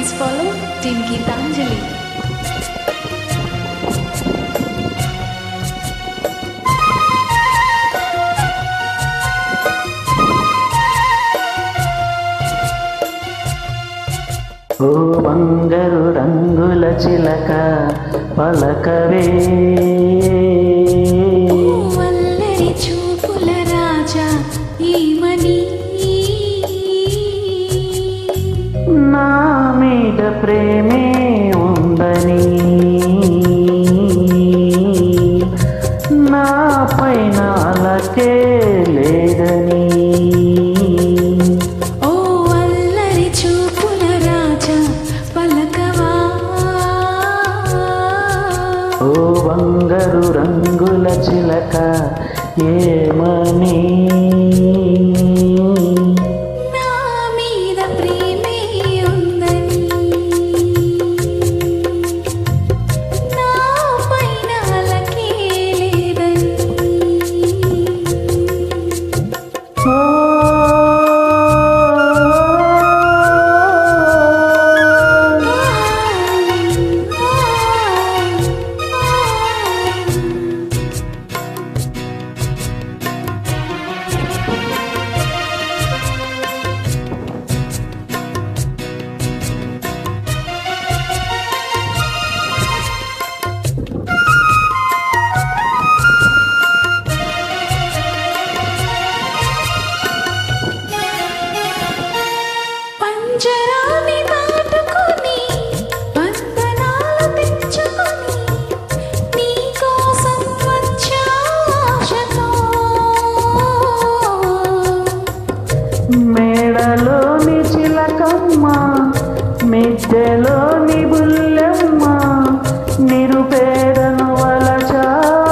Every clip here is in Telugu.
Please follow Team Geetanjali. ఓ బంగారు రంగుల చిలక పలకవే ప్రేమే ఉందని? నా పైన అలకే లేదని. ఓ వల్లరి చూపుల రాజా పలకవా? ఓ బంగారు రంగుల చిలక ఏమని? మేడలోని చిలకమ్మ మిద్దెలోని బుల్లెమ్మ నిరుపేదను వలచావెందుకే?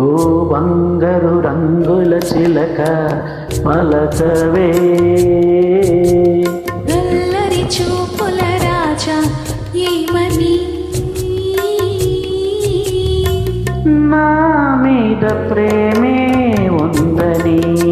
ఓ బంగారు రంగుల చిలక పలకవే మీద ప్రేమే ఉందని.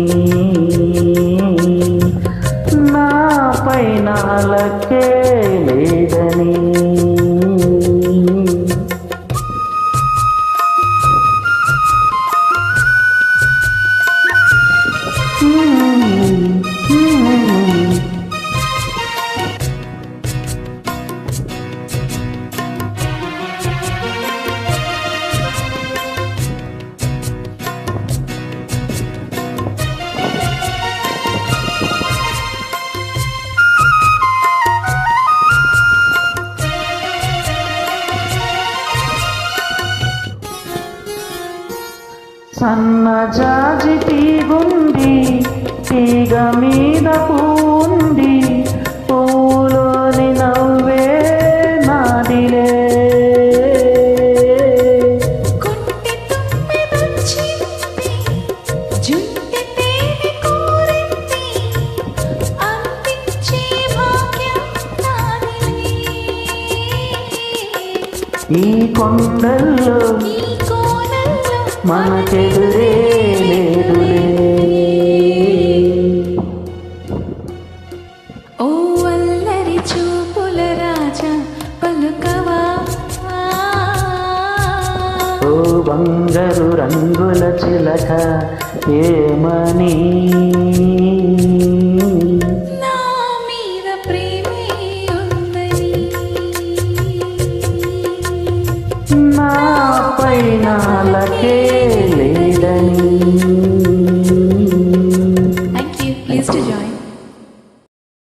సన్నజాజి తీగుంది తీగ మీద పూంది పూలోని నవ్వే నాదిలే. కొంటె తుమ్మెదొచ్చింది మనకెదురే లేదులే. ఓ అల్లరి చూపుల రాజా పలుకవా? ఓ బంగారు రంగుల చిలక ఏమని?